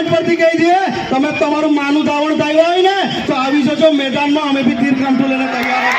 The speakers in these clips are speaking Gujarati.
મંચ પરથી કહી દઈએ, તમે તમારું માનું ધાવણ થયું હોય ને, તો આવી જજો મેદાનમાં, અમે બી તીર કાંઠું લઈને તૈયાર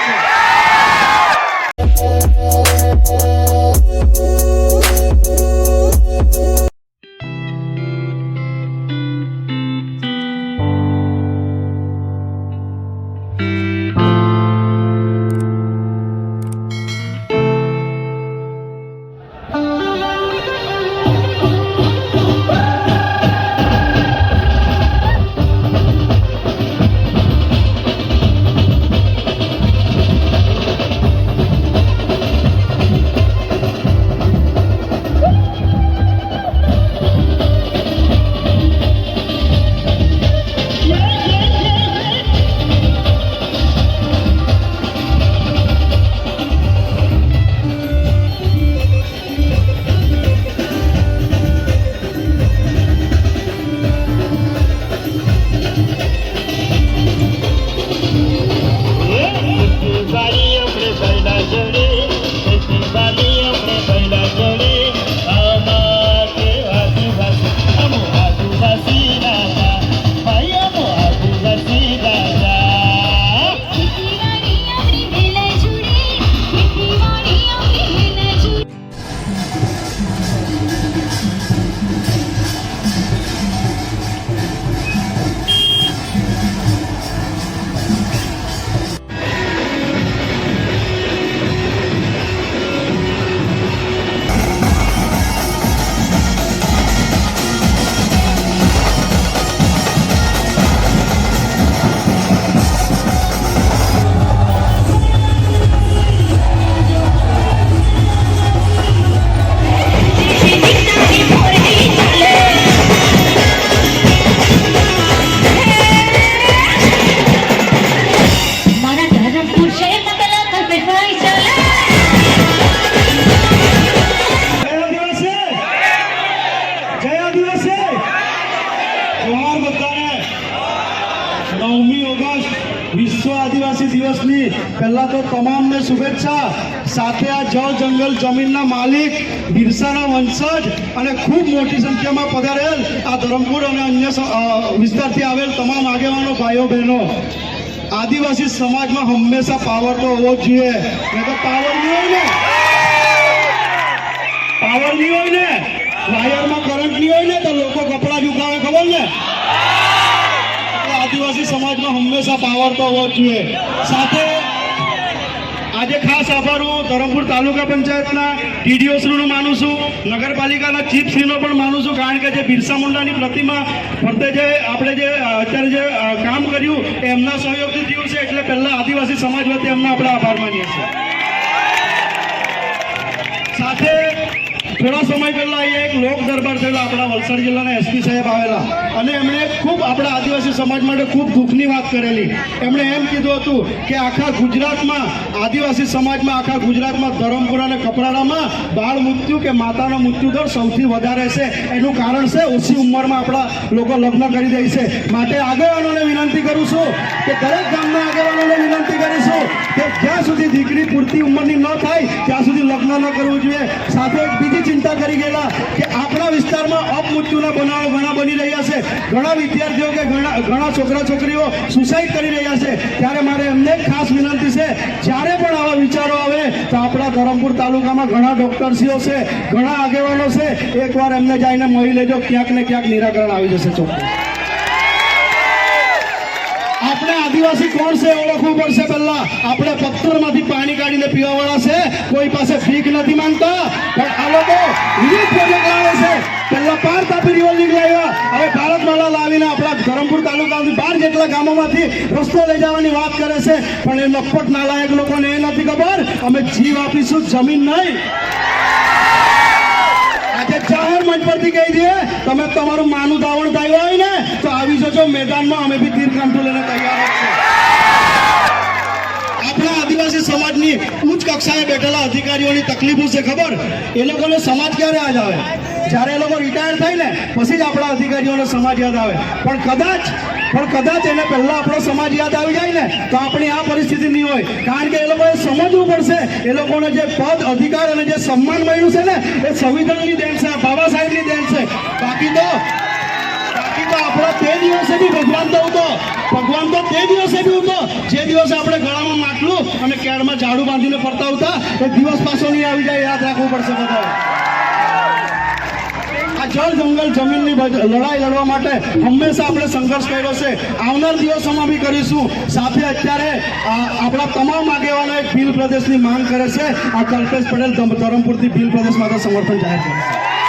નવમી ઓગસ્ટ વિશ્વ આદિવાસી દિવસની પહેલાં તો તમામને શુભેચ્છા. સાથે આ જળ જંગલ જમીનના માલિક બિરસાના વંશજ અને ખૂબ મોટી સંખ્યામાં પધારેલ આ ધરમપુર અને અન્ય વિસ્તારથી આવેલ તમામ આગેવાનો, ભાઈઓ, બહેનો. આદિવાસી સમાજમાં હંમેશા પાવર તો હોવો જ જોઈએ. નહીં તો પાવર નહીં હોય ને. પાવર નહીં હોય ને. વાયરમાં કરંટ નહીં હોય ને તો લોકો કપડા ઝુકાવે ખબર ને? આદિવાસી સમાજમાં હંમેશા પાવર તો હોવો જોઈએ. સાથે આજે ખાસ આભાર હું ધરમપુર તાલુકા પંચાયતના ટીડીઓશ્રીનું માનું છું. નગરપાલિકાના ચીફશ્રીનો પણ માનું છું, કારણ કે જે બિરસા મુંડાની પ્રતિમા ફરતે જે આપણે જે અત્યારે જે કામ કર્યું એમના સહયોગથી થયું છે. એટલે પહેલાં આદિવાસી સમાજ વતી એમના આપણે આભાર માનીએ છીએ. સાથે થોડા સમય પહેલા અહીંયા એક લોક દરબાર થયેલો આપણા વલસાડ જિલ્લાના એસપી સાહેબ આવેલા. અને એમણે ખૂબ આપણા આદિવાસી સમાજ માટે ખૂબ દુઃખની વાત કરેલી. એમણે એમ કીધું હતું કે આખા ગુજરાતમાં, આદિવાસી સમાજમાં, આખા ગુજરાતમાં ધરમપુરા અને કપરાડામાં બાળ મૃત્યુ કે માતાનો મૃત્યુ દર સૌથી વધારે છે. એનું કારણ છે ઓછી ઉંમરમાં આપણા લોકો લગ્ન કરી દે છે. માટે આગેવાનોને વિનંતી કરું છું કે દરેક ગામના આગેવાનોને વિનંતી કરીશું કે જ્યાં સુધી દીકરી પૂરતી ઉંમરની ન થાય, ત્યાં સુધી લગ્ન ન કરવું જોઈએ. સાથે એક ચિંતા કરી ગયેલા કે આપણા વિસ્તારમાં અપમૃત્યુના બનાવો ઘણા બની રહ્યા છે. ઘણા વિદ્યાર્થીઓ કે ઘણા ઘણા છોકરા છોકરીઓ સુસાઇડ કરી રહ્યા છે. ત્યારે મારે એમને ખાસ વિનંતી છે, જ્યારે પણ આવા વિચારો આવે, તો આપણા ધરમપુર તાલુકામાં ઘણા ડોક્ટરશ્રીઓ છે, ઘણા આગેવાનો છે. એકવાર એમને જઈને મળી લેજો, ક્યાંક ને ક્યાંક નિરાકરણ આવી જશે ચોક્કસ આપણે આદિવાસી કોણ છે ઓળખવું પડશે પહેલા. આપણે પથ્થરમાંથી પાણી કાઢીને પીવા વાળા છે. કોઈ પાસે ભીખ નથી માંગતા. પણ આ લોકો વિવિધ લાવે છે. પહેલા પાર તાપી રિવર લીગ લાવ્યા. હવે ભારતમાલા લાવીને આપણા ધરમપુર તાલુકામાંથી બાર જેટલા ગામોમાંથી રસ્તો લઈ જવાની વાત કરે છે. પણ એ લખપટ નાલાયક લોકોને એ નથી ખબર. અમે જીવ આપીશું, જમીન નહીં. આજે જાહેર મંચ પરથી કહી દઈએ, તમે તમારું માનું ધાવણ થયું હોય ને તો મેદાનમાં અમે બી તીર લઈને તૈયાર છીએ આપણા આદિવાસી સમાજની ઉચ્ચ કક્ષાએ બેઠેલા અધિકારીઓની તકલીફો છે, ખબર? એ લોકોને સમાજ ક્યારે યાદ આવે? જ્યારે એ લોકો રિટાયર થાય ને, પછી જ આપણા અધિકારીઓનો સમાજ યાદ આવે. પણ કદાચ પણ કદાચ એને પહેલા આપણો સમાજ યાદ આવી જાય ને, તો આપણી આ પરિસ્થિતિ નહીં હોય. કારણ કે એ લોકોએ સમજવું પડશે, એ લોકોને જે પદ, અધિકાર અને જે સન્માન મળ્યું છે ને, એ સંવિધાનની દેન છે બાબા સાહેબની દેન છે. બાકી તો તો દિવસે બી ભગવાન તો હતો. ભગવાન તો તે દિવસે બી હતો. જે દિવસે આપણે ગળામાં માટલું અને કેળમાં ઝાડુ બાંધીને ફરતા હતા, એ દિવસ પાછો નહીં આવી જાય, યાદ રાખવું પડશે બધા આ જળ જંગલ જમીનની લડાઈ લડવા માટે હંમેશા આપણે સંઘર્ષ કર્યો છે. આવનાર દિવસોમાં બી કરીશું. સાથે અત્યારે આપણા તમામ આગેવાનો એક ભીલ પ્રદેશની માંગ કરે છે. આ કલ્પેશ પટેલ ધરમપુરથી ભીલ પ્રદેશ માટે સમર્થન જાહેર કરે છે.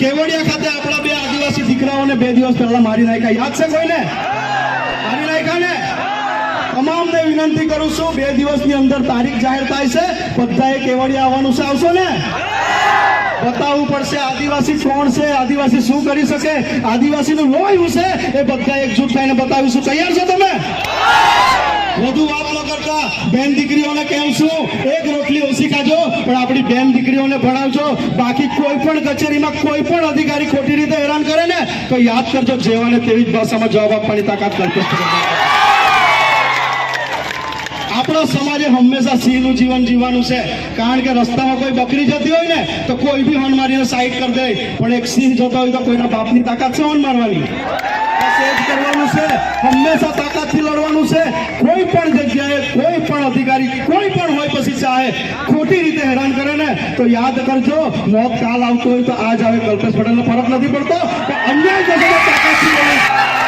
કેવડિયા ખાતે આપણા બે આદિવાસી દીકરાઓને બે દિવસ પહેલા મારી નાખ્યા. યાદ છે કોઈને? મારી નાખ્યા ને તમામને વિનંતી કરું છું, બે દિવસની અંદર તારીખ જાહેર થાય છે. બધાએ કેવડિયા આવવાનું છે, આવશો ને? બતાવવું પડશે આદિવાસી કોણ છે, આદિવાસી શું કરી શકે? આદિવાસીનું લોહી છે? એ બધા એકજૂટ થઈને બતાવીશું. તૈયાર છો તમે? વધુ વાત ન કરતા બેન દીકરીઓને કેમ છું એક રોટલી ઓછી ખાજો, પણ આપણી બેન દીકરીઓને ભણાવજો. બાકી કોઈ પણ કચેરીમાં કોઈ પણ અધિકારી ખોટી રીતે હેરાન કરે ને, તો યાદ કરજો, જેવાને તેવી જ ભાષામાં જવાબ આપવાની તાકાત કરતો સમાજે હંમેશા સિંહનું જીવન જીવવાનું છે. કારણ કે રસ્તામાં કોઈ બકરી જતી હોય ને, તો કોઈ બી હોન મારીને સાઈડ કરી દે. પણ એક સિંહ જતો હોય તો કોઈના બાપની તાકાત છે હોન મારવાની? લડવાનું છે. કોઈ પણ જગ્યાએ, કોઈ પણ અધિકારી, કોઈ પણ હોય પછી ચાહે, ખોટી રીતે હેરાન કરે ને, તો યાદ કરજો, મોત કાલ આવતો હોય તો આજ આવે કલ્પેશ પટેલનો ફરક નથી પડતો. પણ અન્યાય.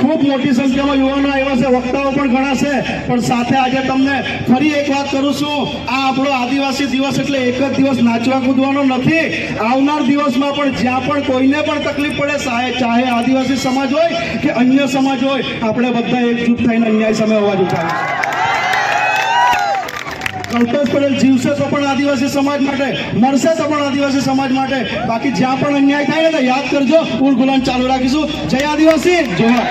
ખૂબ મોટી સંખ્યામાં યુવાનો આવ્યા છે, વક્તાઓ પણ ઘણા છે. પણ સાથે આજે તમને ફરી એક વાત કરું છું. આ આપણો આદિવાસી દિવસ એટલે એક જ દિવસ નાચવા કૂદવાનો નથી. આવનાર દિવસમાં પણ જ્યાં પણ કોઈને પણ તકલીફ પડે ચાહે આદિવાસી સમાજ હોય કે અન્ય સમાજ હોય, આપણે બધા એકજૂટ થઈને અન્યાય સામે અવાજ ઉઠાવીશું કલ્પેશ પટેલ જીવશે તો પણ આદિવાસી સમાજ માટે, મરશે તો પણ આદિવાસી સમાજ માટે. બાકી જ્યાં પણ અન્યાય થાય ને યાદ કરજો. ઉલ ગુલામ ચાલુ રાખીશું. જય આદિવાસી. જોહાર